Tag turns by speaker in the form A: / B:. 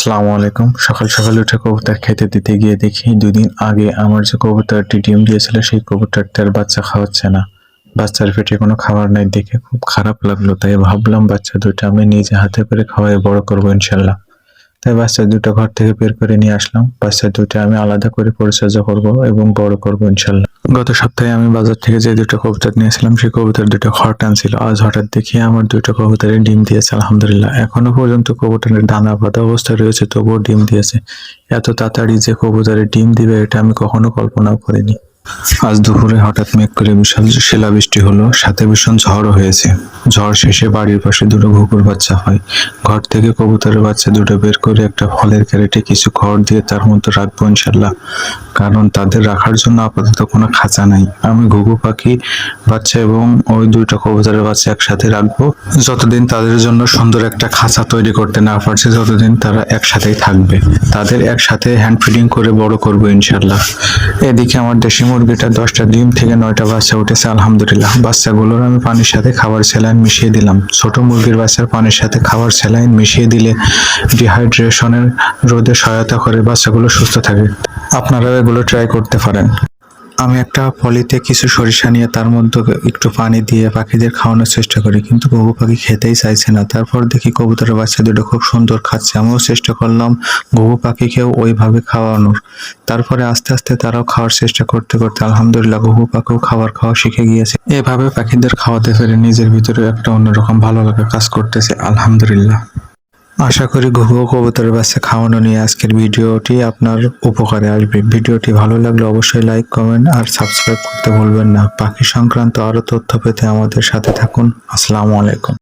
A: আসসালামু আলাইকুম। সকাল সকাল উঠে কবুতর খেতে দিতে গিয়ে দেখি দুদিন আগে আমার যে কবুতরটি ডিম দিয়েছিল, সেই কবুতরটার বাচ্চা খাওয়াচ্ছে না। বাচ্চার পেটে কোনো খাবার নাই, দেখে খুব খারাপ লাগল, তাই ভাবলাম বাচ্চা দুটো আমি নিজে হাতে করে খাওয়াই, বড় করব ইনশাল্লাহ। তাই বাচ্চা দুটো ঘর থেকে বের করে নিয়ে আসলাম। বাচ্চা দুটো আমি আলাদা করে পরিচর্যা করব এবং বড় করব ইনশাল্লাহ। গত সপ্তাহে আমি বাজার থেকে যে দুটো কবুতর নিয়েছিলাম, সেই কবুতর দুটো খড় টানছিল। আজ হঠাৎ দেখি আমার দুটো কবুতরে ডিম দিয়েছে, আলহামদুলিল্লাহ। এখনও পর্যন্ত কবুতরের দানা বাঁধা অবস্থা রয়েছে, তবুও ডিম দিয়েছে। এত তাড়াতাড়ি যে কবুতরে ডিম দিবে, এটা আমি কখনো কল্পনাও করিনি। আজ দুপুরে হঠাৎ মেঘ করে বিশাল শিলাবৃষ্টি হলো, সাথে ভীষণ ঝড়ও হয়েছে। ঝড় শেষে বাড়ির পাশে দুটো ঘুঘুর বাচ্চা হয়। ঘর থেকে কবুতরের বাচ্চা দুটো বের করে একটা ফলের ক্যারেটে কিছু খড় দিয়ে তার মধ্যে রাখব ইনশাল্লাহ কারণ তাদের রাখার জন্য আপাতত কোনো খাঁচা নাই। আমি ঘুঘু পাখি, বাচ্চা এবং ওই দুইটা কবুতরের বাচ্চা একসাথে রাখব। যতদিন তাদের জন্য সুন্দর একটা খাঁচা তৈরি করতে না পারছে, ততদিন তারা একসাথেই থাকবে। তাদের একসাথে হ্যান্ড ফিডিং করে বড় করব ইনশাল্লাহ এদিকে আমার দেশি মুরগিটা দশটা ডিম থেকে নয়টা বাচ্চা উঠেছে, আলহামদুলিল্লাহ। বাচ্চাগুলোর আমি পানির সাথে খাবার স্যালাইন মিশিয়ে দিলাম। ছোট মুরগির বাচ্চার পানির সাথে খাবার স্যালাইন মিশিয়ে দিলে ডিহাইড্রেশনের রোদে সহায়তা করে বাচ্চাগুলো সুস্থ থাকে। আপনারা এগুলো ট্রাই করতে পারেন। আমি একটা পলিতে কিছু সরিষা নিয়ে তার মধ্যে একটু পানি দিয়ে পাখিদের খাওয়ানোর চেষ্টা করি, কিন্তু ঘুঘু পাখি খেতেই চাইছে না। তারপর দেখি কবুতরের বাচ্চা দুটো খুব সুন্দর খাচ্ছে। আমিও চেষ্টা করলাম ঘুঘু পাখিকেও ওইভাবে খাওয়ানোর। তারপরে আস্তে আস্তে তারাও খাওয়ার চেষ্টা করতে করতে আলহামদুলিল্লাহ ঘুঘু পাখিও খাবার খাওয়া শিখে গিয়েছে। এভাবে পাখিদের খাওয়াতে পেরে নিজের ভিতরে একটা অন্যরকম ভালো লাগা কাজ করতেছে, আলহামদুলিল্লাহ। আশা করি ঘুঘু কবুতরের বাচ্চা খাওয়ানো নিয়ে আজকের ভিডিওটি আপনার উপকারে আসবে। ভিডিওটি ভালো লাগলে অবশ্যই লাইক কমেন্ট আর সাবস্ক্রাইব করতে ভুলবেন না। পাখি সংক্রান্ত আরও তথ্য পেতে আমাদের সাথে থাকুন। আসসালামু আলাইকুম।